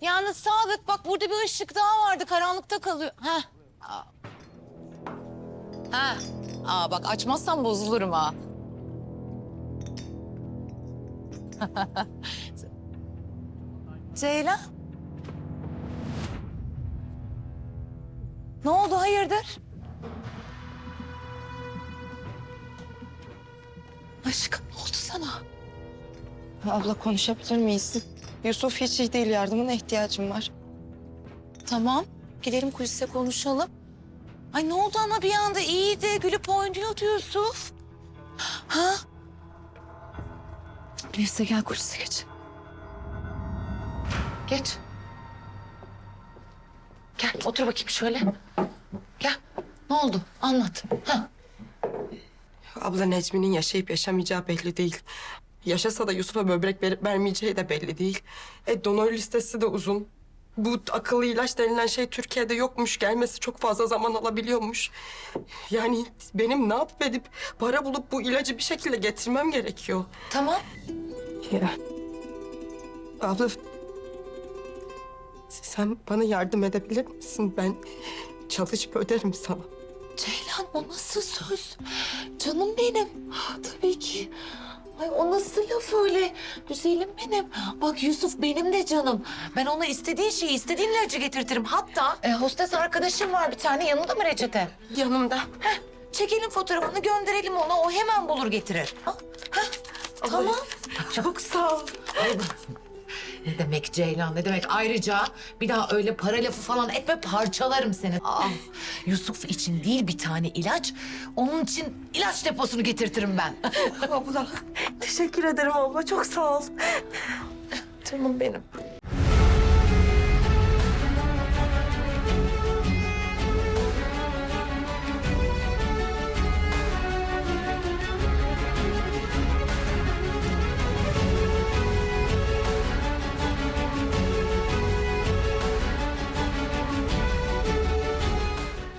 Yalnız Sadık bak burada bir ışık daha vardı. Karanlıkta kalıyor. Ha. Ha. Aa bak açmazsan bozulurum ha. Ceylan. Ne oldu hayırdır? Aşkım ne oldu sana? Abla konuşabilir miyiz? Yusuf hiç iyi değil. Yardımına ihtiyacım var. Tamam. Gidelim kulise konuşalım. Ay ne oldu ama bir anda iyiydi. Gülüp oynuyordu Yusuf. Ha? Neyse gel kulise geç. Geç. Gel otur bakayım şöyle. Gel. Ne oldu? Anlat. Ha. Abla Necmi'nin yaşayıp yaşamayacağı belli değil. Yaşasa da Yusuf'a böbrek verip vermeyeceği de belli değil. E donör listesi de uzun. Bu akıllı ilaç denilen şey Türkiye'de yokmuş. Gelmesi çok fazla zaman alabiliyormuş. Yani benim ne yapıp edip para bulup bu ilacı bir şekilde getirmem gerekiyor. Tamam. Ya. Abla sen bana yardım edebilir misin? Ben çalışıp öderim sana. Ceylan o nasıl söz? Canım benim. Tabii ki. Ay o nasıl laf öyle? Güzelim benim. Bak Yusuf benim de canım. Ben ona istediği şeyi, istediğin ilacı getirtirim. Hatta e, hostes arkadaşım var bir tane. Yanında mı reçete? Yanımda. Heh, çekelim fotoğrafını gönderelim ona. O hemen bulur getirir. Ha? Heh, tamam. Çok sağ ol. Ne demek Ceylan ne demek? Ayrıca bir daha öyle para lafı falan etme parçalarım seni. Aa, Yusuf için değil bir tane ilaç. Onun için ilaç deposunu getirtirim ben. Abla teşekkür ederim abla çok sağ ol. Canım benim.